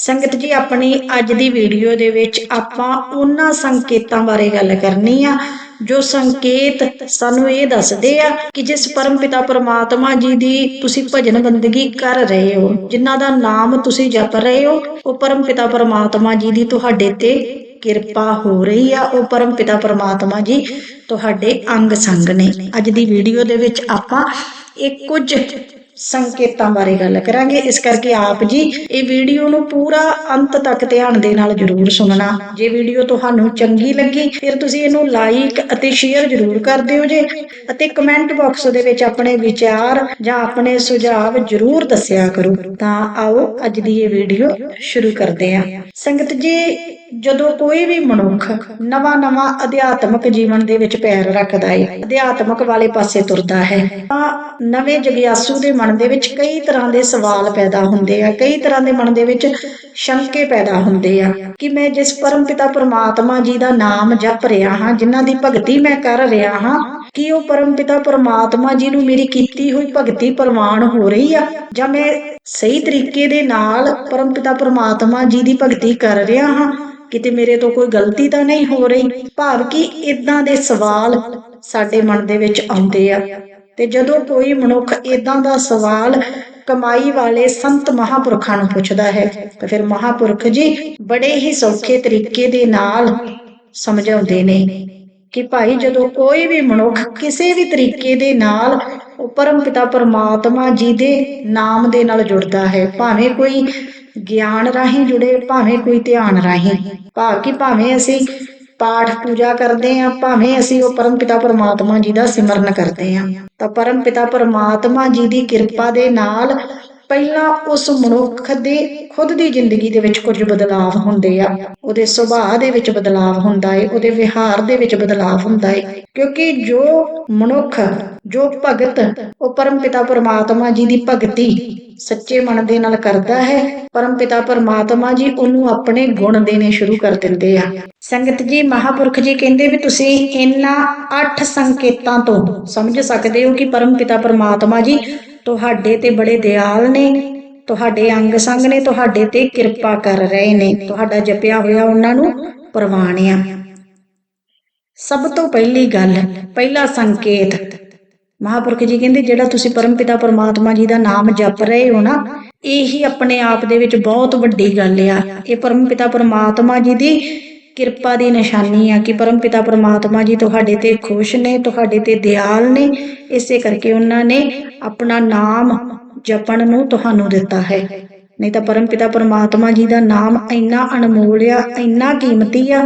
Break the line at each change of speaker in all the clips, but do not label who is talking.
ਸੰਗਤ ਜੀ, ਆਪਣੀ ਅੱਜ ਦੀ ਵੀਡੀਓ ਦੇ ਵਿੱਚ ਆਪਾਂ ਉਹਨਾਂ ਸੰਕੇਤਾਂ ਬਾਰੇ ਗੱਲ ਕਰਨੀ ਆ, ਜੋ ਸੰਕੇਤ ਸਾਨੂੰ ਇਹ ਦੱਸਦੇ ਆ ਕਿ ਜਿਸ ਪਰਮ ਪਿਤਾ ਪਰਮਾਤਮਾ ਜੀ ਦੀ ਤੁਸੀਂ ਭਜਨ ਬੰਦਗੀ ਕਰ ਰਹੇ ਹੋ, ਜਿਨ੍ਹਾਂ ਦਾ ਨਾਮ ਤੁਸੀਂ ਜਪ ਰਹੇ ਹੋ, ਉਹ ਪਰਮ ਪਿਤਾ ਪਰਮਾਤਮਾ ਜੀ ਦੀ ਤੁਹਾਡੇ ਤੇ ਕਿਰਪਾ ਹੋ ਰਹੀ ਆ, ਉਹ ਪਰਮ ਪਿਤਾ ਪਰਮਾਤਮਾ ਜੀ ਤੁਹਾਡੇ ਅੰਗ ਸੰਗ ਨੇ। ਅੱਜ ਦੀ ਵੀਡੀਓ ਦੇ ਵਿੱਚ ਆਪਾਂ ਇਹ ਕੁਝ ਸੰਕੇਤਾਂ ਬਾਰੇ ਗੱਲ ਕਰਾਂਗੇ। ਇਸ ਕਰਕੇ ਆਪ ਜੀ ਇਹ ਵੀਡੀਓ ਨੂੰ ਪੂਰਾ ਅੰਤ ਤੱਕ ਧਿਆਨ ਦੇ ਨਾਲ ਜਰੂਰ ਸੁਣਨਾ। ਜੇ ਵੀਡੀਓ ਤੁਹਾਨੂੰ ਚੰਗੀ ਲੱਗੀ, ਫਿਰ ਤੁਸੀਂ ਇਹਨੂੰ ਲਾਈਕ ਅਤੇ ਸ਼ੇਅਰ ਜਰੂਰ ਕਰ ਦਿਓ ਜੇ। ਅਤੇ ਕਮੈਂਟ ਬਾਕਸ ਦੇ ਵਿੱਚ ਆਪਣੇ ਵਿਚਾਰ ਜਾਂ ਆਪਣੇ ਸੁਝਾਅ ਜਰੂਰ ਦੱਸਿਆ ਕਰੋ। ਤਾਂ ਆਓ, ਅੱਜ ਦੀ ਇਹ ਵੀਡੀਓ ਸ਼ੁਰੂ ਕਰਦੇ ਹਾਂ। ਸੰਗਤ ਜੀ ਜਦੋਂ ਕੋਈ ਵੀ ਮਨੁੱਖ ਨਵਾਂ ਨਵਾਂ ਅਧਿਆਤਮਕ ਜੀਵਨ ਦੇ ਵਿੱਚ ਪੈਰ ਰੱਖਦਾ ਹੈ, ਅਧਿਆਤਮਕ ਵਾਲੇ ਪਾਸੇ ਤੁਰਦਾ ਹੈ, ਤਾਂ ਨਵੇਂ ਜਗਿਆਸੂ ਦੇ ਮਨ ਦੇ ਵਿੱਚ ਕਈ ਤਰ੍ਹਾਂ ਦੇ ਸਵਾਲ ਪੈਦਾ ਹੁੰਦੇ ਆ, ਕਈ ਤਰ੍ਹਾਂ ਦੇ ਮਨ ਦੇ ਵਿੱਚ ਸ਼ੰਕੇ ਪੈਦਾ ਹੁੰਦੇ ਆ ਕਿ ਮੈਂ ਜਿਸ ਪਰਮਪਿਤਾ ਪਰਮਾਤਮਾ ਜੀ ਦਾ ਨਾਮ ਜਪ ਰਿਹਾ ਹਾਂ, ਜਿਨ੍ਹਾਂ ਦੀ ਭਗਤੀ ਮੈਂ ਕਰ ਰਿਹਾ ਹਾਂ, ਕਿ ਉਹ ਪਰਮ ਪਿਤਾ ਪਰਮਾਤਮਾ ਜੀ ਨੂੰ ਮੇਰੀ ਕੀਤੀ ਹੋਈ ਭਗਤੀ ਪ੍ਰਮਾਣ ਹੋ ਰਹੀ ਆ, ਜਾਂ ਮੈਂ ਸਹੀ ਤਰੀਕੇ ਦੇ ਨਾਲ ਪਰਮ ਪਿਤਾ ਪਰਮਾਤਮਾ ਜੀ ਦੀ ਭਗਤੀ ਕਰ ਰਿਹਾ ਹਾਂ? ਕਿਤੇ ਮੇਰੇ ਤੋਂ ਕੋਈ ਗਲਤੀ ਤਾਂ ਨਹੀਂ ਹੋ ਰਹੀ, ਭਾਵ ਕਿ ਇਦਾਂ ਦੇ ਸਵਾਲ ਸਾਡੇ ਮਨ ਦੇ ਵਿੱਚ ਆਉਂਦੇ ਆ। ਤੇ ਜਦੋਂ ਕੋਈ ਮਨੁੱਖ ਇਦਾਂ ਦਾ ਸਵਾਲ ਕਮਾਈ ਵਾਲੇ ਸੰਤ ਮਹਾਪੁਰਖਾਂ ਨੂੰ ਪੁੱਛਦਾ ਹੈ, ਤਾਂ ਫਿਰ ਮਹਾਪੁਰਖ ਜੀ ਬੜੇ ਹੀ ਸੌਖੇ ਤਰੀਕੇ ਦੇ ਨਾਲ ਸਮਝਾਉਂਦੇ ਨੇ ਕਿ ਭਾਈ ਜਦੋਂ ਕੋਈ ਵੀ ਮਨੁੱਖ ਕਿਸੇ ਵੀ ਤਰੀਕੇ ਦੇ ਨਾਲ ਉਹ ਪਰਮਪਿਤਾ ਪਰਮਾਤਮਾ ਜੀ ਦੇ ਨਾਮ ਦੇ ਨਾਲ ਜੁੜਦਾ ਹੈ, ਭਾਵੇਂ ਕੋਈ ਗਿਆਨ ਰਾਹੀਂ ਜੁੜੇ, ਭਾਵੇਂ ਕੋਈ ਧਿਆਨ ਰਾਹੀਂ। ਭਾਵ ਕਿ ਭਾਵੇਂ ਅਸੀਂ ਪਾਠ ਪੂਜਾ ਕਰਦੇ ਆਂ ਭਾਵੇਂ ਅਸੀਂ ਉਹ ਪਰਮਪਿਤਾ ਪਰਮਾਤਮਾ ਜੀ ਦਾ ਸਿਮਰਨ ਕਰਦੇ ਆਂ ਤਾਂ ਪਰਮਪਿਤਾ ਪਰਮਾਤਮਾ ਜੀ ਦੀ ਕਿਰਪਾ ਦੇ ਨਾਲ ਪਹਿਲਾਂ ਉਸ ਮਨੁੱਖ ਦੇ ਖੁਦ ਦੀ ਜ਼ਿੰਦਗੀ ਦੇ ਵਿੱਚ ਕੁਝ ਬਦਲਾਅ ਹੁੰਦੇ ਆ। ਉਹਦੇ ਸੁਭਾਅ ਦੇ ਵਿੱਚ ਬਦਲਾਅ ਹੁੰਦਾ ਏ, ਉਹਦੇ ਵਿਹਾਰ ਦੇ ਵਿੱਚ ਬਦਲਾਅ ਹੁੰਦਾ ਏ। ਕਿਉਂਕਿ ਜੋ ਮਨੁੱਖ, ਜੋ ਭਗਤ, ਉਹ ਪਰਮ ਪਿਤਾ ਪਰਮਾਤਮਾ ਜੀ ਦੀ ਭਗਤੀ ਸੱਚੇ ਮਨ ਦੇ ਨਾਲ ਕਰਦਾ ਹੈ, ਪਰਮ ਪਿਤਾ ਪਰਮਾਤਮਾ ਜੀ ਉਹਨੂੰ ਆਪਣੇ ਗੁਣ ਦੇਣੇ ਸ਼ੁਰੂ ਕਰ ਦਿੰਦੇ ਆ। ਸੰਗਤ ਜੀ, ਮਹਾਪੁਰਖ ਜੀ ਕਹਿੰਦੇ ਵੀ ਤੁਸੀਂ ਇਹਨਾਂ 8 ਸੰਕੇਤਾਂ ਤੋਂ ਸਮਝ ਸਕਦੇ ਹੋ ਕਿ ਪਰਮਪਿਤਾ ਪਰਮਾਤਮਾ ਜੀ ਤੁਹਾਡੇ ਤੇ ਬੜੇ ਦਿਆਲ ਨੇ, ਤੁਹਾਡੇ ਅੰਗ ਸੰਗ ਨੇ, ਤੁਹਾਡੇ ਤੇ ਕਿਰਪਾ ਕਰ ਰਹੇ ਨੇ, ਤੁਹਾਡਾ ਜਪਿਆ ਹੋਇਆ ਉਹਨਾਂ ਨੂੰ ਪ੍ਰਵਾਨ ਆ ਸਭ ਤੋਂ ਪਹਿਲੀ ਗੱਲ, ਪਹਿਲਾ ਸੰਕੇਤ ਮਹਾਪੁਰਖ ਜੀ ਕਹਿੰਦੇ, ਜਿਹੜਾ ਤੁਸੀਂ ਪਰਮ ਪਿਤਾ ਪਰਮਾਤਮਾ ਜੀ ਦਾ ਨਾਮ ਜਪ ਰਹੇ ਹੋ ਨਾ, ਇਹੀ ਆਪਣੇ ਆਪ ਦੇ ਵਿੱਚ ਬਹੁਤ ਵੱਡੀ ਗੱਲ ਆ। ਇਹ ਪਰਮ ਪਿਤਾ ਪਰਮਾਤਮਾ ਜੀ ਦੀ ਕਿਰਪਾ ਦੀ ਨਿਸ਼ਾਨੀ ਆ ਕਿ ਪਰਮ ਪਿਤਾ ਪਰਮਾਤਮਾ ਜੀ ਤੁਹਾਡੇ ਤੇ ਖੁਸ਼ ਨੇ, ਤੁਹਾਡੇ ਤੇ ਦਿਆਲ ਨੇ, ਇਸੇ ਕਰਕੇ ਉਹਨਾਂ ਨੇ ਆਪਣਾ ਨਾਮ ਜਪਣ ਨੂੰ ਤੁਹਾਨੂੰ ਦਿੱਤਾ ਹੈ। ਨਹੀਂ ਤਾਂ ਪਰਮ ਪਿਤਾ ਪਰਮਾਤਮਾ ਜੀ ਦਾ ਨਾਮ ਇੰਨਾ ਅਨਮੋਲ ਆ, ਇੰਨਾ ਕੀਮਤੀ ਆ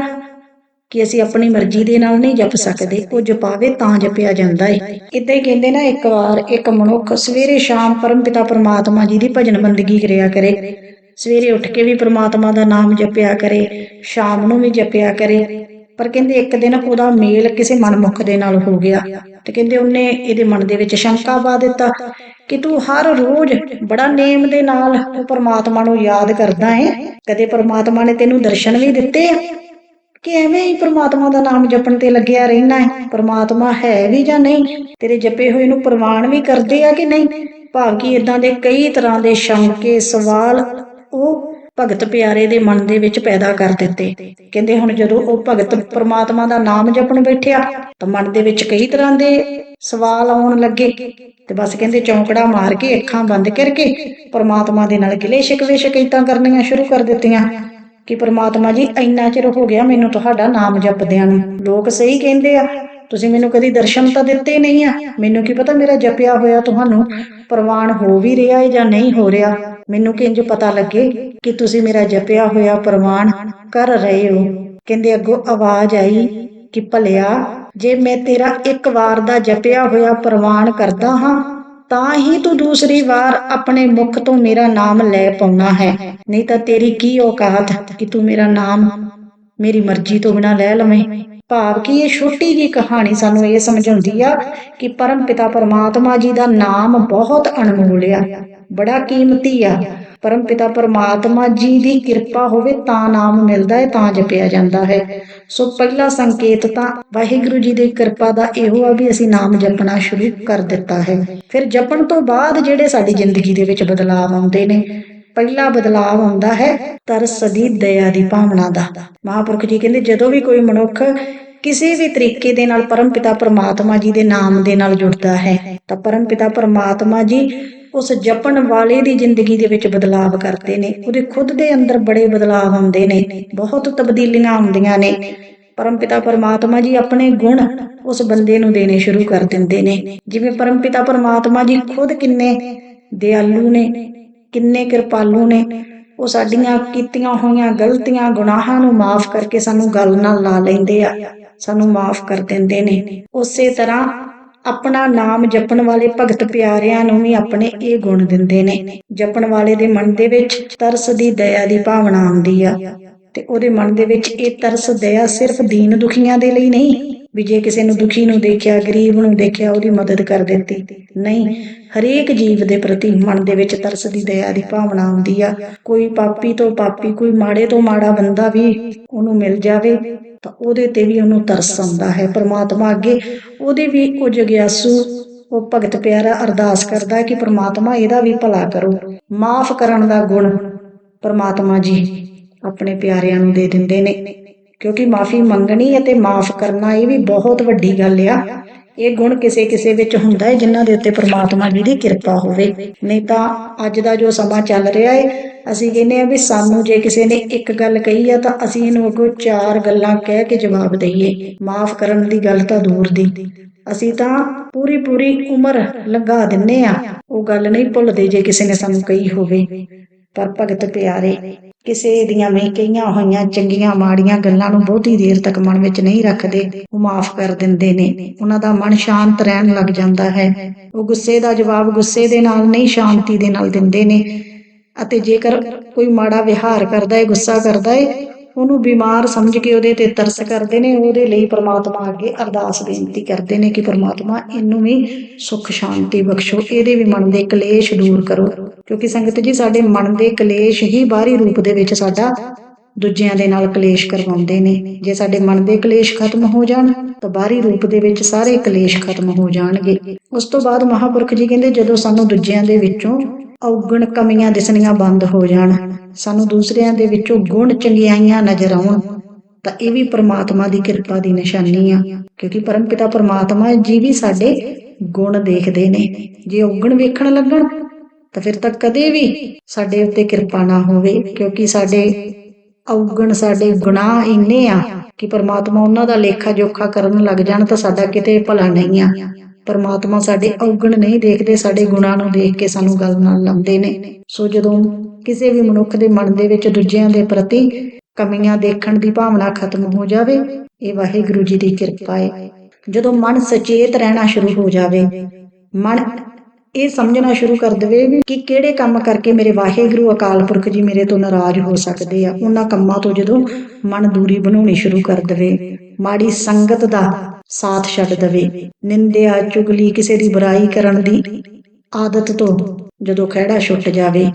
ਕਿ ਅਸੀਂ ਆਪਣੀ ਮਰਜ਼ੀ ਦੇ ਨਾਲ ਨਹੀਂ ਜਪ ਸਕਦੇ, ਉਹ ਜਪਾਵੇ ਤਾਂ ਜਪਿਆ ਜਾਂਦਾ ਹੈ ਇਦਾਂ ਹੀ ਕਹਿੰਦੇ ਨਾ, ਇੱਕ ਵਾਰ ਇੱਕ ਮਨੁੱਖ ਸਵੇਰੇ ਸ਼ਾਮ ਪਰਮਪਿਤਾ ਪਰਮਾਤਮਾ ਜੀ ਦੀ ਭਜਨ ਬੰਦਗੀ ਕਰਿਆ ਕਰੇ। ਸਵੇਰੇ ਉੱਠ ਕੇ ਵੀ ਪਰਮਾਤਮਾ ਦਾ ਨਾਮ ਜਪਿਆ ਕਰੇ, ਸ਼ਾਮ ਨੂੰ ਵੀ ਜਪਿਆ ਕਰੇ। ਪਰ ਕਹਿੰਦੇ ਇੱਕ ਦਿਨ ਉਹਦਾ ਮੇਲ ਕਿਸੇ ਮਨਮੁਖ ਦੇ ਨਾਲ ਹੋ ਗਿਆ। ਤੇ ਕਹਿੰਦੇ ਉਹਨੇ ਇਹਦੇ ਮਨ ਦੇ ਵਿੱਚ ਸ਼ੰਕਾ ਪਾ ਦਿੱਤਾ ਕਿ ਤੂੰ ਹਰ ਰੋਜ਼ ਬੜਾ ਨੇਮ ਦੇ ਨਾਲ ਉਹ ਪਰਮਾਤਮਾ ਨੂੰ ਯਾਦ ਕਰਦਾ ਹੈ ਕਦੇ ਪਰਮਾਤਮਾ ਨੇ ਤੈਨੂੰ ਦਰਸ਼ਨ ਵੀ ਦਿੱਤੇ ਆ ਕਿ ਐਵੇਂ ਹੀ ਪ੍ਰਮਾਤਮਾ ਦਾ ਨਾਮ ਜਪਣ ਤੇ ਲੱਗਿਆ ਰਹਿਣਾ ਹੈ? ਪ੍ਰਮਾਤਮਾ ਹੈ ਵੀ ਜਾਂ ਨਹੀਂ? ਤੇਰੇ ਜਪੇ ਹੋਏ ਨੂੰ ਪ੍ਰਵਾਨ ਵੀ ਕਰਦੇ ਆ ਕਿ ਨਹੀਂ? ਭਾਵ ਕਿ ਇਦਾਂ ਦੇ ਕਈ ਤਰ੍ਹਾਂ ਦੇ ਸ਼ੰਕੇ ਸਵਾਲ ਉਹ ਭਗਤ ਪਿਆਰੇ ਦੇ ਮਨ ਦੇ ਵਿੱਚ ਪੈਦਾ ਕਰ ਦਿੱਤੇ। ਕਹਿੰਦੇ ਹੁਣ ਜਦੋਂ ਉਹ ਭਗਤ ਪ੍ਰਮਾਤਮਾ ਦਾ ਨਾਮ ਜਪਣ ਬੈਠਿਆ, ਤਾਂ ਮਨ ਦੇ ਵਿੱਚ ਕਈ ਤਰ੍ਹਾਂ ਦੇ ਸਵਾਲ ਆਉਣ ਲੱਗੇ। ਤੇ ਬਸ ਕਹਿੰਦੇ ਚੌਂਕੜਾ ਮਾਰ ਕੇ ਅੱਖਾਂ ਬੰਦ ਕਰਕੇ ਪ੍ਰਮਾਤਮਾ ਦੇ ਨਾਲ ਗਿਲੇ ਸ਼ਿਕਵੇ ਸ਼ਿਕਾਇਤਾਂ ਕਰਨੀਆਂ ਸ਼ੁਰੂ ਕਰ ਦਿੱਤੀਆਂ। ਕਿ ਪ੍ਰਮਾਤਮਾ ਜੀ, ਇੰਨਾ ਚਿਰ ਹੋ ਗਿਆ ਮੈਨੂੰ ਤੁਹਾਡਾ ਨਾਮ ਜਪਦਿਆਂ ਨੂੰ। ਲੋਕ ਸਹੀ ਕਹਿੰਦੇ ਆ, ਤੁਸੀਂ ਮੈਨੂੰ ਕਦੀ ਦਰਸ਼ਨ ਤਾਂ ਦਿੱਤੇ ਨਹੀਂ ਆ। ਮੈਨੂੰ ਕੀ ਪਤਾ ਮੇਰਾ ਜਪਿਆ ਹੋਇਆ ਤੁਹਾਨੂੰ ਪ੍ਰਵਾਨ ਹੋ ਵੀ ਰਿਹਾ ਹੈ ਜਾਂ ਨਹੀਂ ਹੋ ਰਿਹਾ। ਮੈਨੂੰ ਕਿੰਜ ਪਤਾ ਲੱਗੇ ਕਿ ਤੁਸੀਂ ਮੇਰਾ ਜਪਿਆ ਹੋਇਆ ਪ੍ਰਵਾਨ ਕਰ ਰਹੇ ਹੋ। ਕਹਿੰਦੇ ਅੱਗੋਂ ਆਵਾਜ਼ ਆਈ ਕਿ ਭਲਿਆ, ਜੇ ਮੈਂ ਤੇਰਾ ਇੱਕ ਵਾਰ ਦਾ ਜਪਿਆ ਹੋਇਆ ਪ੍ਰਵਾਨ ਕਰਦਾ ਹਾਂ ਤਾਂ ਹੀ ਤੂੰ ਦੂਸਰੀ ਵਾਰ ਆਪਣੇ ਮੁਖ ਤੋਂ ਮੇਰਾ ਨਾਮ ਲੈ ਪਾਉਣਾ ਹੈ। ਨਹੀਂ ਤਾਂ ਤੇਰੀ ਕੀ ਔਕਾਤ ਕਿ ਤੂੰ ਮੇਰਾ ਨਾਮ ਮੇਰੀ ਮਰਜ਼ੀ ਤੋਂ ਬਿਨਾ ਲੈ ਲਵੇਂ? ਭਾਵ ਕਿ ਇਹ ਛੋਟੀ ਜੀ ਕਹਾਣੀ ਸਾਨੂੰ ਇਹ ਸਮਝਾਉਂਦੀ ਆ ਕਿ ਪਰਮ ਪਿਤਾ ਪਰਮਾਤਮਾ ਜੀ ਦਾ ਨਾਮ ਬਹੁਤ ਅਣਮੋਲ ਆ। ਬੜਾ ਕੀਮਤੀ ਆ। ਪਰਮ ਪਿਤਾ ਪਰਮਾਤਮਾ ਜੀ ਦੀ ਕਿਰਪਾ ਹੋਵੇ, ਤਾਂ ਨਾਮ ਮਿਲਦਾ ਹੈ, ਤਾਂ ਜਪਿਆ ਜਾਂਦਾ ਹੈ। ਸੋ ਪਹਿਲਾ ਸੰਕੇਤ ਤਾਂ ਵਾਹਿਗੁਰੂ ਜੀ ਦੀ ਕਿਰਪਾ ਦਾ ਇਹੋ ਆ ਵੀ ਅਸੀਂ ਨਾਮ ਜਪਣਾ ਸ਼ੁਰੂ ਕਰ ਦਿੱਤਾ ਹੈ। ਫਿਰ ਜਪਣ ਤੋਂ ਬਾਅਦ ਜਿਹੜੇ ਸਾਡੀ ਜ਼ਿੰਦਗੀ ਦੇ ਵਿੱਚ ਬਦਲਾਅ ਆਉਂਦੇ ਨੇ, ਪਹਿਲਾ ਬਦਲਾਅ ਆਉਂਦਾ ਹੈ ਤਰਸ ਦੀ ਦਇਆ ਦੀ ਭਾਵਨਾ ਦਾ। ਮਹਾਪੁਰਖ ਜੀ ਕਹਿੰਦੇ, ਜਦੋਂ ਵੀ ਕੋਈ ਮਨੁੱਖ ਕਿਸੇ ਵੀ ਤਰੀਕੇ ਦੇ ਨਾਲ ਪਰਮ ਪਿਤਾ ਪਰਮਾਤਮਾ ਜੀ ਦੇ ਨਾਮ ਦੇ ਨਾਲ ਜੁੜਦਾ ਹੈ, ਤਾਂ ਪਰਮ ਪਿਤਾ ਪਰਮਾਤਮਾ ਜੀ ਉਸ ਜਪਣ ਵਾਲੇ ਦੀ ਜ਼ਿੰਦਗੀ ਦੇ ਵਿੱਚ ਬਦਲਾਅ ਕਰਦੇ ਨੇ। ਉਹਦੇ ਖੁਦ ਦੇ ਅੰਦਰ ਬੜੇ ਬਦਲਾਅ ਆਉਂਦੇ ਨੇ। ਬਹੁਤ ਤਬਦੀਲੀਆਂ ਆਉਂਦੀਆਂ ਨੇ। ਪਰਮਪਿਤਾ ਪਰਮਾਤਮਾ ਜੀ ਆਪਣੇ ਗੁਣ ਉਸ ਬੰਦੇ ਨੂੰ ਦੇਣੇ ਸ਼ੁਰੂ ਕਰ ਦਿੰਦੇ ਨੇ। ਜਿਵੇਂ ਪਰਮਪਿਤਾ ਪਰਮਾਤਮਾ ਜੀ ਖੁਦ ਕਿੰਨੇ ਦਿਆਲੂ ਨੇ, ਕਿੰਨੇ ਕਿਰਪਾਲੂ ਨੇ। ਉਹ ਸਾਡੀਆਂ ਕੀਤੀਆਂ ਹੋਈਆਂ ਗਲਤੀਆਂ, ਗੁਨਾਹਾਂ ਨੂੰ ਮਾਫ ਕਰਕੇ ਸਾਨੂੰ ਗੱਲ ਨਾਲ ਲਾ ਲੈਂਦੇ ਆ। ਸਾਨੂੰ ਮਾਫ ਕਰ ਦਿੰਦੇ ਨੇ। ਉਸੇ ਤਰ੍ਹਾਂ ਆਪਣਾ ਨਾਮ ਜਪਣ ਵਾਲੇ ਭਗਤ ਪਿਆਰਿਆਂ ਨੂੰ ਵੀ ਆਪਣੇ ਇਹ ਗੁਣ ਦਿੰਦੇ ਨੇ। ਜਪਣ ਵਾਲੇ ਦੇ ਮਨ ਦੇ ਵਿੱਚ ਤਰਸ ਦੀ ਦਇਆ ਦੀ ਭਾਵਨਾ ਆਉਂਦੀ ਆ। ਤੇ ਉਹਦੇ ਮਨ ਦੇ ਵਿੱਚ ਇਹ ਤਰਸ ਦਇਆ ਸਿਰਫ ਦੀਨ ਦੁਖੀਆਂ ਦੇ ਲਈ ਨਹੀਂ, ਵੀ ਜੇ ਕਿਸੇ ਨੂੰ ਦੁਖੀ ਨੂੰ ਦੇਖਿਆ, ਗਰੀਬ ਨੂੰ ਦੇਖਿਆ, ਉਹਦੀ ਮਦਦ ਕਰ ਦਿੱਤੀ। ਨਹੀਂ, ਹਰੇਕ ਜੀਵ ਦੇ ਪ੍ਰਤੀ ਮਨ ਦੇ ਵਿੱਚ ਤਰਸ ਦੀ ਦਇਆ ਦੀ ਭਾਵਨਾ ਆਉਂਦੀ ਆ। ਕੋਈ ਪਾਪੀ ਤੋਂ ਪਾਪੀ, ਕੋਈ ਮਾੜੇ ਤੋਂ ਮਾੜਾ ਬੰਦਾ ਵੀ ਉਹਨੂੰ ਮਿਲ ਜਾਵੇ, ਤਾਂ ਉਹਦੇ ਤੇ ਵੀ ਉਹਨੂੰ ਤਰਸ ਆਉਂਦਾ ਹੈ। ਪ੍ਰਮਾਤਮਾ ਅੱਗੇ ਉਹਦੇ ਵੀ ਉਹ ਜਗਿਆਸੂ ਉਹ ਭਗਤ ਪਿਆਰਾ ਅਰਦਾਸ ਕਰਦਾ ਹੈ ਕਿ ਪ੍ਰਮਾਤਮਾ ਇਹਦਾ ਵੀ ਭਲਾ ਕਰੋ। ਮਾਫ ਕਰਨ ਦਾ ਗੁਣ ਪ੍ਰਮਾਤਮਾ ਜੀ। ਆਪਣੇ ਪਿਆਰਿਆਂ ਨੂੰ ਦੇ ਦਿੰਦੇ ਨੇ। ਕਿਉਂਕਿ ਮਾਫੀ ਮੰਗਣੀ ਅਤੇ ਮਾਫ ਕਰਨਾ ਇਹ ਵੀ ਬਹੁਤ ਵੱਡੀ ਗੱਲ ਆ। ਇਹ ਗੁਣ ਕਿਸੇ ਕਿਸੇ ਵਿੱਚ ਹੁੰਦਾ ਹੈ ਜਿਨ੍ਹਾਂ ਦੇ ਉੱਤੇ ਪ੍ਰਮਾਤਮਾ ਜੀ ਦੀ ਕਿਰਪਾ ਹੋਵੇ। ਨਹੀਂ ਤਾਂ ਅੱਜ ਦਾ ਜੋ ਸਮਾਂ ਚੱਲ ਰਿਹਾ ਹੈ ਅਸੀਂ ਕਹਿੰਦੇ ਆ ਵੀ ਸਾਨੂੰ ਜੇ ਕਿਸੇ ਨੇ ਇੱਕ ਗੱਲ ਕਹੀ ਆ ਤਾਂ ਅਸੀਂ ਇਹਨੂੰ ਅੱਗੋਂ ਚਾਰ ਗੱਲਾਂ ਕਹਿ ਕੇ ਜਵਾਬ ਦਈਏ। ਮਾਫ ਕਰਨ ਦੀ ਗੱਲ ਤਾਂ ਦੂਰ ਦੀ। ਅਸੀਂ ਤਾਂ ਪੂਰੀ ਪੂਰੀ ਉਮਰ ਲੰਘਾ ਦਿੰਨੇ ਆ। ਉਹ ਗੱਲ ਨਹੀਂ ਭੁੱਲਦੇ ਜੇ ਕਿਸੇ ਨੇ ਸਾਨੂੰ ਕਹੀ ਹੋਵੇ। ਪਰ ਭਗਤ ਪਿਆਰੇ ਕਿਸੇ ਦੀਆਂ ਵੀ ਕਈਆਂ ਹੋਈਆਂ ਚੰਗੀਆਂ ਮਾੜੀਆਂ ਗੱਲਾਂ ਨੂੰ ਬਹੁਤੀ ਦੇਰ ਤੱਕ ਮਨ ਵਿੱਚ ਨਹੀਂ ਰੱਖਦੇ, ਉਹ ਮਾਫ ਕਰ ਦਿੰਦੇ ਨੇ। ਉਹਨਾਂ ਦਾ ਮਨ ਸ਼ਾਂਤ ਰਹਿਣ ਲੱਗ ਜਾਂਦਾ ਹੈ। ਉਹ ਗੁੱਸੇ ਦਾ ਜਵਾਬ ਗੁੱਸੇ ਦੇ ਨਾਲ ਨਹੀਂ, ਸ਼ਾਂਤੀ ਦੇ ਨਾਲ ਦਿੰਦੇ ਨੇ। ਅਤੇ ਜੇਕਰ ਕੋਈ ਮਾੜਾ ਵਿਹਾਰ ਕਰਦਾ ਹੈ, ਗੁੱਸਾ ਕਰਦਾ ਹੈ ਉਹਨੂੰ ਬਿਮਾਰ ਸਮਝ ਕੇ ਉਹਦੇ ਤੇ ਤਰਸ ਕਰਦੇ ਨੇ, ਉਹਦੇ ਲਈ ਪ੍ਰਮਾਤਮਾ ਅੱਗੇ ਅਰਦਾਸ ਬੇਨਤੀ ਕਰਦੇ ਨੇ ਕਿ ਪ੍ਰਮਾਤਮਾ ਇਹਨੂੰ ਵੀ ਸੁੱਖ ਸ਼ਾਂਤੀ ਬਖਸ਼ੋ, ਇਹਦੇ ਵੀ ਮਨ ਦੇ ਕਲੇਸ਼ ਦੂਰ ਕਰੋ। ਕਿਉਂਕਿ ਸੰਗਤ ਜੀ, ਸਾਡੇ ਮਨ ਦੇ ਕਲੇਸ਼ ਹੀ ਬਾਹਰੀ ਰੂਪ ਦੇ ਵਿੱਚ ਸਾਡਾ ਦੂਜਿਆਂ ਦੇ ਨਾਲ ਕਲੇਸ਼ ਕਰਵਾਉਂਦੇ ਨੇ। ਜੇ ਸਾਡੇ ਮਨ ਦੇ ਕਲੇਸ਼ ਖਤਮ ਹੋ ਜਾਣ, ਤਾਂ ਬਾਹਰੀ ਰੂਪ ਦੇ ਵਿੱਚ ਸਾਰੇ ਕਲੇਸ਼ ਖਤਮ ਹੋ ਜਾਣਗੇ। ਉਸ ਤੋਂ ਬਾਅਦ ਮਹਾਪੁਰਖ ਜੀ ਕਹਿੰਦੇ, ਜਦੋਂ ਸਾਨੂੰ ਦੂਜਿਆਂ ਦੇ ਵਿੱਚੋਂ ਔਗਣ ਕਮੀਆਂ ਦਿਸਣੀਆਂ ਬੰਦ ਹੋ ਜਾਣ। ਸਾਨੂੰ ਦੂਸਰਿਆਂ ਦੇ ਵਿੱਚੋਂ ਗੁਣ ਚੰਗਿਆਈਆਂ ਨਜ਼ਰ ਆਉਣ। ਤਾਂ ਇਹ ਵੀ ਪ੍ਰਮਾਤਮਾ ਦੀ ਕਿਰਪਾ ਦੀ ਨਿਸ਼ਾਨੀ ਆ। ਕਿਉਂਕਿ ਪਰਮਪਿਤਾ ਪ੍ਰਮਾਤਮਾ ਜੀ ਵੀ ਸਾਡੇ ਗੁਣ ਦੇਖਦੇ ਨੇ। ਜੇ ਔਗਣ ਵੇਖਣ ਲੱਗਣ, ਤਾਂ ਫਿਰ ਤਾਂ ਕਦੇ ਵੀ ਸਾਡੇ ਉੱਤੇ ਕਿਰਪਾ ਨਾ ਹੋਵੇ। ਕਿਉਂਕਿ ਸਾਡੇ ਔਗਣ, ਸਾਡੇ ਗੁਨਾਹ ਇੰਨੇ ਆ ਕਿ ਪਰਮਾਤਮਾ ਉਹਨਾਂ ਦਾ ਲੇਖਾ ਜੋਖਾ ਕਰਨ ਲੱਗ ਜਾਣ ਤਾਂ ਸਾਡਾ ਕਿਤੇ ਭਲਾ ਨਹੀਂ ਆ। ਪਰਮਾਤਮਾ ਸਾਡੇ ਔਗਣ ਨਹੀਂ ਦੇਖਦੇ, ਸਾਡੇ ਗੁਨਾਹ ਨੂੰ ਦੇਖ ਕੇ ਸਾਨੂੰ ਗੱਲ ਨਾਲ ਲਾਉਂਦੇ ਨੇ। ਸੋ ਜਦੋਂ ਕਿਸੇ ਵੀ ਮਨੁੱਖ ਦੇ ਮਨ ਦੇ ਵਿੱਚ ਦੂਜਿਆਂ ਦੇ ਪ੍ਰਤੀ ਕਮੀਆਂ ਦੇਖਣ ਦੀ ਭਾਵਨਾ ਖਤਮ ਹੋ ਜਾਵੇ, ਇਹ ਵਾਹਿਗੁਰੂ ਜੀ ਦੀ ਕਿਰਪਾ ਹੈ ਜਦੋਂ ਮਨ ਸੁਚੇਤ ਰਹਿਣਾ ਸ਼ੁਰੂ ਹੋ ਜਾਵੇ, ਮਨ ਇਹ ਸਮਝਣਾ ਸ਼ੁਰੂ ਕਰ ਦੇਵੇ ਕਿ ਕਿਹੜੇ ਕੰਮ ਕਰਕੇ ਮੇਰੇ ਵਾਹਿਗੁਰੂ ਅਕਾਲ ਪੁਰਖ ਜੀ ਮੇਰੇ ਤੋਂ ਨਾਰਾਜ਼ ਹੋ ਸਕਦੇ ਆ। ਉਹਨਾਂ ਕੰਮਾਂ ਤੋਂ ਜਦੋਂ ਮਨ ਦੂਰੀ ਬਣਾਉਣੀ ਸ਼ੁਰੂ ਕਰ ਦੇਵੇ, ਮਾੜੀ ਸੰਗਤ ਦਾ ਸਾਥ ਛੱਡ ਦੇਵੇ। ਨਿੰਦਿਆ ਚੁਗਲੀ ਕਿਸੇ ਦੀ ਬੁਰਾਈ ਕਰਨ ਦੀ ਆਦਤ ਤੋਂ ਜਦੋਂ ਖਿਹੜਾ ਛੁੱਟ ਜਾਵੇ,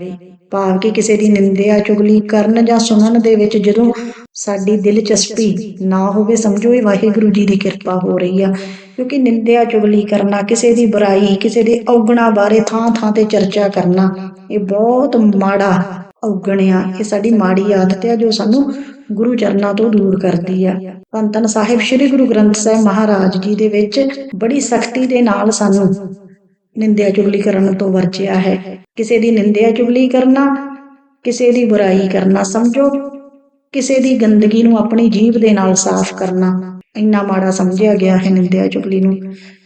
ਭਾਵ ਕਿ ਕਿਸੇ ਦੀ ਨਿੰਦਿਆ ਚੁਗਲੀ ਕਰਨ ਜਾਂ ਸੁਣਨ ਦੇ ਵਿੱਚ ਜਦੋਂ ਸਾਡੀ ਦਿਲਚਸਪੀ ਨਾ ਹੋਵੇ, ਸਮਝੋ ਇਹ ਵਾਹਿਗੁਰੂ ਜੀ ਦੀ ਕਿਰਪਾ ਹੋ ਰਹੀ ਆ। ਕਿਉਂਕਿ ਨਿੰਦਿਆ ਚੁਗਲੀ ਕਰਨਾ, ਕਿਸੇ ਦੀ ਬੁਰਾਈ, ਕਿਸੇ ਦੇ ਔਗਣਾ ਬਾਰੇ ਥਾਂ ਥਾਂ ਤੇ ਚਰਚਾ ਕਰਨਾ, ਇਹ ਬਹੁਤ ਮਾੜਾ ਔਗਣ ਆ ਇਹ ਸਾਡੀ ਮਾੜੀ ਆਦਤ ਆ ਜੋ ਸਾਨੂੰ ਗੁਰੂ ਚਰਨਾਂ ਤੋਂ ਦੂਰ ਕਰਦੀ ਆ ਧੰਨ ਸਾਹਿਬ ਸ੍ਰੀ ਗੁਰੂ ਗ੍ਰੰਥ ਸਾਹਿਬ ਮਹਾਰਾਜ ਜੀ ਦੇ ਵਿੱਚ ਬੜੀ ਸਖਤੀ ਦੇ ਨਾਲ ਸਾਨੂੰ ਨਿੰਦਿਆ ਚੁਗਲੀ ਕਰਨ ਤੋਂ ਵਰਜਿਆ ਹੈ। ਕਿਸੇ ਦੀ ਨਿੰਦਿਆ ਚੁਗਲੀ ਕਰਨਾ ਕਿਸੇ ਦੀ ਬੁਰਾਈ ਕਰਨਾ ਸਮਝੋ। ਕਿਸੇ ਦੀ ਗੰਦਗੀ ਨੂੰ ਆਪਣੀ ਜੀਭ ਦੇ ਨਾਲ ਸਾਫ਼ ਕਰਨਾ। ਇੰਨਾ ਮਾੜਾ ਸਮਝਿਆ ਗਿਆ ਹੈ ਨਿੰਦਿਆ ਚੁਗਲੀ ਨੂੰ।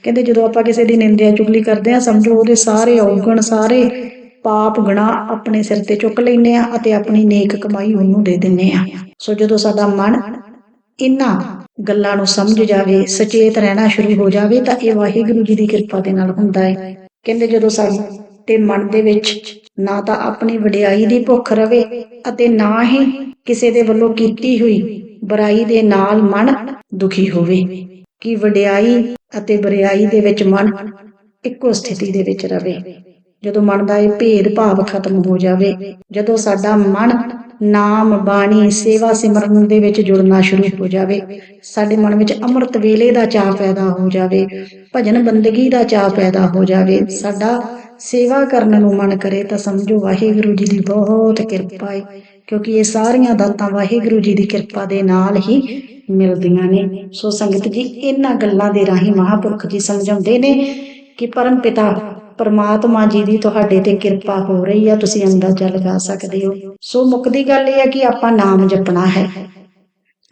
ਕਹਿੰਦੇ ਜਦੋਂ ਆਪਾਂ ਕਿਸੇ ਦੀ ਨਿੰਦਿਆ ਚੁਗਲੀ ਕਰਦੇ ਆ ਸਮਝੋ ਉਹਦੇ ਸਾਰੇ ਔਗਣ ਸਾਰੇ ਪਾਪ ਗੁਨਾਹ ਆਪਣੇ ਸਿਰ ਤੇ ਚੁੱਕ ਲੈਨੇ ਆ ਅਤੇ ਆਪਣੀ ਨੇਕ ਕਮਾਈ ਉਹਨੂੰ ਦੇ ਦਿੰਨੇ ਆ। ਸੋ ਜਦੋਂ ਸਾਡਾ ਮਨ ਇਹਨਾਂ ਗੱਲਾਂ ਨੂੰ ਸਮਝ ਜਾਵੇ, ਸੁਚੇਤ ਰਹਿਣਾ ਸ਼ੁਰੂ ਹੋ ਜਾਵੇ, ਤਾਂ ਇਹ ਵਾਹਿਗੁਰੂ ਜੀ ਦੀ ਕਿਰਪਾ ਦੇ ਨਾਲ ਹੁੰਦਾ ਹੈ ਕਹਿੰਦੇ ਜਦੋਂ ਸਾਡੇ ਮਨ ਦੇ ਵਿੱਚ ਨਾ ਤਾਂ ਆਪਣੀ ਵਡਿਆਈ ਦੀ ਭੁੱਖ ਰਵੇ ਅਤੇ ਨਾ ਹੀ ਕਿਸੇ ਦੇ ਵੱਲੋਂ ਕੀਤੀ ਹੋਈ ਬੁਰਾਈ ਦੇ ਨਾਲ ਮਨ ਦੁਖੀ ਹੋਵੇ, ਕਿ ਵਡਿਆਈ ਅਤੇ ਬੁਰਾਈ ਦੇ ਵਿੱਚ ਮਨ ਇੱਕੋ ਸਥਿਤੀ ਦੇ ਵਿੱਚ ਰਵੇ। ਜਦੋਂ ਮਨ ਦਾ ਇਹ ਭੇਦ ਭਾਵ ਖਤਮ ਹੋ ਜਾਵੇ, ਜਦੋਂ ਸਾਡਾ ਮਨ ਨਾਮ, ਬਾਣੀ, ਸੇਵਾ, ਸਿਮਰਨ ਦੇ ਵਿੱਚ ਜੁੜਨਾ ਸ਼ੁਰੂ ਹੋ ਜਾਵੇ, ਸਾਡੇ ਮਨ ਵਿੱਚ ਅੰਮ੍ਰਿਤ ਵੇਲੇ ਦਾ ਚਾਹ ਪੈਦਾ ਹੋ ਜਾਵੇ, ਭਜਨ ਬੰਦਗੀ ਦਾ ਚਾਹ ਪੈਦਾ ਹੋ ਜਾਵੇ, ਸਾਡਾ ਸੇਵਾ ਕਰਨ ਨੂੰ ਮਨ ਕਰੇ ਤਾਂ ਸਮਝੋ ਵਾਹਿਗੁਰੂ ਜੀ ਦੀ ਬਹੁਤ ਕਿਰਪਾ ਹੈ ਕਿਉਂਕਿ ਇਹ ਸਾਰੀਆਂ ਦਾਤਾਂ ਵਾਹਿਗੁਰੂ ਜੀ ਦੀ ਕਿਰਪਾ ਦੇ ਨਾਲ ਹੀ ਮਿਲਦੀਆਂ ਨੇ। ਸੋ ਸੰਗਤ ਜੀ, ਇਹਨਾਂ ਗੱਲਾਂ ਦੇ ਰਾਹੀਂ ਮਹਾਪੁਰਖ ਜੀ ਸਮਝਾਉਂਦੇ ਨੇ ਕਿ ਪਰਮ ਪਿਤਾ ਪਰਮਾਤਮਾ ਜੀ ਦੀ ਤੁਹਾਡੇ ਤੇ ਕਿਰਪਾ ਹੋ ਰਹੀ ਆ, ਤੁਸੀਂ ਅੰਦਾਜ਼ਾ ਲਗਾ ਸਕਦੇ ਹੋ। ਸੋ ਮੁੱਕਦੀ ਗੱਲ ਇਹ ਹੈ ਕਿ ਆਪਾਂ ਨਾਮ ਜਪਣਾ ਹੈ।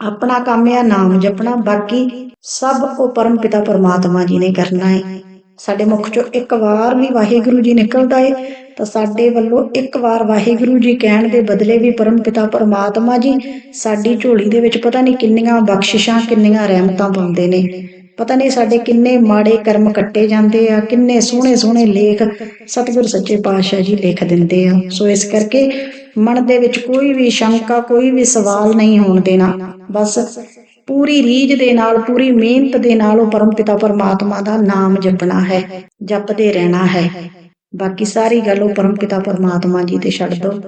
ਆਪਣਾ ਕੰਮ ਹੈ ਨਾਮ ਜਪਣਾ, ਬਾਕੀ ਸਭ ਉਹ ਪਰਮ ਪਿਤਾ ਪਰਮਾਤਮਾ ਜੀ ਨੇ ਕਰਨਾ ਹੈ ਸਾਡੇ ਮੁਖ ਚੋਂ ਇੱਕ ਵਾਰ ਵੀ ਵਾਹਿਗੁਰੂ ਜੀ ਨਿਕਲਦਾ ਏ, ਤਾਂ ਸਾਡੇ ਵੱਲੋਂ ਇੱਕ ਵਾਰ ਵਾਹਿਗੁਰੂ ਜੀ ਕਹਿਣ ਦੇ ਬਦਲੇ ਵੀ ਪਰਮ ਪਿਤਾ ਪਰਮਾਤਮਾ ਜੀ ਸਾਡੀ ਝੋਲੀ ਦੇ ਵਿੱਚ ਪਤਾ ਨਹੀਂ ਕਿੰਨੀਆਂ ਬਖਸ਼ਿਸ਼ਾਂ, ਕਿੰਨੀਆਂ ਰਹਿਮਤਾਂ ਪਾਉਂਦੇ ਨੇ। ਪਤਾ ਨਹੀਂ ਸਾਡੇ ਕਿੰਨੇ ਮਾੜੇ ਕਰਮ ਕੱਟੇ ਜਾਂਦੇ ਆ, ਕਿੰਨੇ ਸੋਹਣੇ ਸੋਹਣੇ ਲੇਖ ਸਤਿਗੁਰ ਸੱਚੇ ਪਾਤਸ਼ਾਹ ਜੀ ਲਿਖ ਦਿੰਦੇ ਆ। ਸੋ ਇਸ ਕਰਕੇ ਮਨ ਦੇ ਵਿੱਚ ਕੋਈ ਵੀ ਸ਼ੰਕਾ, ਕੋਈ ਵੀ ਸਵਾਲ ਨਹੀਂ ਹੋਣ ਦੇਣਾ। ਬਸ ਪੂਰੀ ਰੀਝ ਦੇ ਨਾਲ, ਪੂਰੀ ਮਿਹਨਤ ਦੇ ਨਾਲ ਉਹ ਪਰਮ ਪਿਤਾ ਪਰਮਾਤਮਾ ਦਾ ਨਾਮ ਜਪਣਾ ਹੈ, ਜਪਦੇ ਰਹਿਣਾ ਹੈ। ਬਾਕੀ ਸਾਰੀ ਗੱਲ ਉਹ ਪਰਮ ਪਿਤਾ ਪਰਮਾਤਮਾ ਜੀ ਤੇ ਛੱਡ ਦਿਓ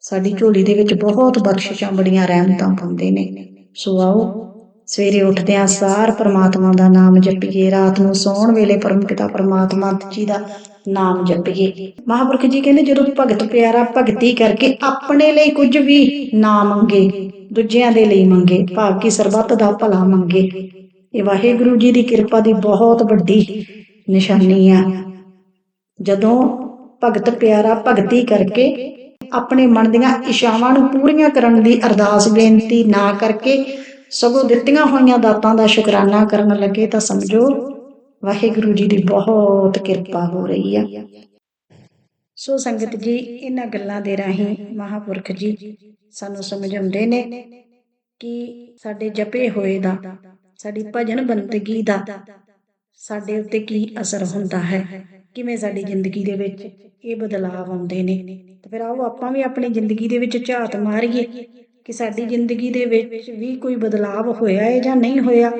ਸਾਡੀ ਝੋਲੀ ਦੇ ਵਿੱਚ ਬਹੁਤ ਬਖਸ਼ਿਸ਼ਾਂ, ਬੜੀਆਂ ਰਹਿਮਤਾਂ ਪਾਉਂਦੇ ਨੇ। ਸੋ ਆਓ ਸਵੇਰੇ ਉੱਠਦਿਆਂ ਸਾਰ ਪਰਮਾਤਮਾ ਦਾ ਨਾਮ ਜਪੀਏ, ਰਾਤ ਨੂੰ ਸੌਣ ਵੇਲੇ ਪਰਮ ਪਿਤਾ ਪਰਮਾਤਮਾ ਜੀ ਦਾ ਨਾਮ ਜਪੀਏ। ਮਹਾਂਪੁਰਖ ਜੀ ਕਹਿੰਦੇ, ਜਦੋਂ ਭਗਤ ਪਿਆਰਾ ਭਗਤੀ ਕਰਕੇ ਆਪਣੇ ਲਈ ਕੁਝ ਵੀ ਨਾ ਮੰਗੇ, ਦੂਜਿਆਂ ਦੇ ਲਈ ਮੰਗੇ, ਭਾਵ ਕਿ ਸਰਬੱਤ ਦਾ ਭਲਾ ਮੰਗੇ। ਇਹ ਵਾਹਿਗੁਰੂ ਜੀ ਦੀ ਕਿਰਪਾ ਦੀ ਬਹੁਤ ਵੱਡੀ ਨਿਸ਼ਾਨੀ ਆ। ਜਦੋਂ ਭਗਤ ਪਿਆਰਾ ਭਗਤੀ ਕਰਕੇ ਆਪਣੇ ਮਨ ਦੀਆਂ ਇਸ਼ਾਵਾਂ ਨੂੰ ਪੂਰੀਆਂ ਕਰਨ ਦੀ ਅਰਦਾਸ ਬੇਨਤੀ ਨਾ ਕਰਕੇ ਸਗੋਂ ਦਿੱਤੀਆਂ ਹੋਈਆਂ ਦਾਤਾਂ ਦਾ ਸ਼ੁਕਰਾਨਾ ਕਰਨ ਲੱਗੇ ਤਾਂ ਸਮਝੋ, ਵਾਹਿਗੁਰੂ ਜੀ ਦੀ ਬਹੁਤ ਕਿਰਪਾ ਹੋ ਰਹੀ ਆ। ਸੋ ਸੰਗਤ ਜੀ, ਇਹਨਾਂ ਗੱਲਾਂ ਦੇ ਰਾਹੀਂ ਮਹਾਪੁਰਖ ਜੀ ਸਾਨੂੰ ਸਮਝਾਉਂਦੇ ਨੇ ਕਿ ਸਾਡੇ ਜਪੇ ਹੋਏ ਦਾ, ਸਾਡੀ ਭਜਨ ਬੰਦਗੀ ਦਾ ਸਾਡੇ ਉੱਤੇ ਕੀ ਅਸਰ ਹੁੰਦਾ ਹੈ, ਕਿਵੇਂ ਸਾਡੀ ਜ਼ਿੰਦਗੀ ਦੇ ਵਿੱਚ ਇਹ ਬਦਲਾਅ ਆਉਂਦੇ ਨੇ। ਤੇ ਫਿਰ ਆਓ ਆਪਾਂ ਵੀ ਆਪਣੀ ਜ਼ਿੰਦਗੀ ਦੇ ਵਿੱਚ ਝਾਤ ਮਾਰੀਏ ਕਿ ਸਾਡੀ ਜ਼ਿੰਦਗੀ ਦੇ ਵਿੱਚ ਵੀ ਕੋਈ ਬਦਲਾਅ ਹੋਇਆ ਹੈ ਜਾਂ ਨਹੀਂ ਹੋਇਆ?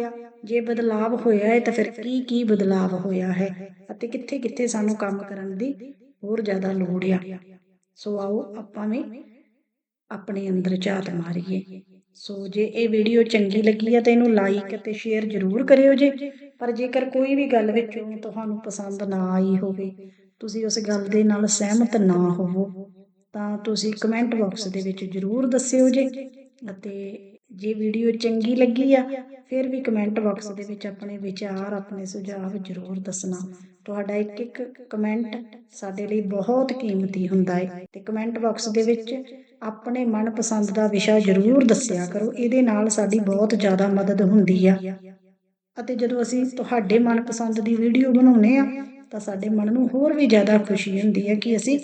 ਜੇ ਬਦਲਾਅ ਹੋਇਆ ਹੈ ਤਾਂ ਫਿਰ ਕੀ ਕੀ ਬਦਲਾਅ ਹੋਇਆ ਹੈ ਅਤੇ ਕਿੱਥੇ ਕਿੱਥੇ ਸਾਨੂੰ ਕੰਮ ਕਰਨ ਦੀ ਹੋਰ ਜ਼ਿਆਦਾ ਲੋੜ ਆ? ਸੋ ਆਓ ਆਪਾਂ ਵੀ ਆਪਣੇ ਅੰਦਰ ਝਾਤ ਮਾਰੀਏ। ਸੋ ਜੇ ਇਹ ਵੀਡੀਓ ਚੰਗੀ ਲੱਗੀ ਹੈ ਤਾਂ ਇਹਨੂੰ ਲਾਈਕ ਅਤੇ ਸ਼ੇਅਰ ਜ਼ਰੂਰ ਕਰਿਓ ਜੇ। ਪਰ ਜੇਕਰ ਕੋਈ ਵੀ ਗੱਲ ਵਿੱਚੋਂ ਤੁਹਾਨੂੰ ਪਸੰਦ ਨਾ ਆਈ ਹੋਵੇ, ਤੁਸੀਂ ਉਸ ਗੱਲ ਦੇ ਨਾਲ ਸਹਿਮਤ ਨਾ ਹੋਵੋ। ਤਾਂ ਤੁਸੀਂ ਕਮੈਂਟ ਬਾਕਸ ਦੇ ਵਿੱਚ ਜ਼ਰੂਰ ਦੱਸਿਓ ਜੇ। ਅਤੇ ਜੇ ਵੀਡੀਓ ਚੰਗੀ ਲੱਗੀ ਆ, ਫਿਰ ਵੀ ਕਮੈਂਟ ਬਾਕਸ ਦੇ ਵਿੱਚ ਆਪਣੇ ਵਿਚਾਰ, ਆਪਣੇ ਸੁਝਾਅ ਜ਼ਰੂਰ ਦੱਸਣਾ। ਤੁਹਾਡਾ ਇੱਕ ਇੱਕ ਕਮੈਂਟ ਸਾਡੇ ਲਈ ਬਹੁਤ ਕੀਮਤੀ ਹੁੰਦਾ ਹੈ ਤੇ ਕਮੈਂਟ ਬਾਕਸ ਦੇ ਵਿੱਚ ਆਪਣੇ ਮਨਪਸੰਦ ਦਾ ਵਿਸ਼ਾ ਜ਼ਰੂਰ ਦੱਸਿਆ ਕਰੋ। ਇਹਦੇ ਨਾਲ ਸਾਡੀ ਬਹੁਤ ਜ਼ਿਆਦਾ ਮਦਦ ਹੁੰਦੀ ਆ। ਅਤੇ ਜਦੋਂ ਅਸੀਂ ਤੁਹਾਡੇ ਮਨਪਸੰਦ ਦੀ ਵੀਡੀਓ ਬਣਾਉਨੇ ਆ, ਤਾਂ ਸਾਡੇ ਮਨ ਨੂੰ ਹੋਰ ਵੀ ਜ਼ਿਆਦਾ ਖੁਸ਼ੀ ਹੁੰਦੀ ਹੈ ਕਿ ਅਸੀਂ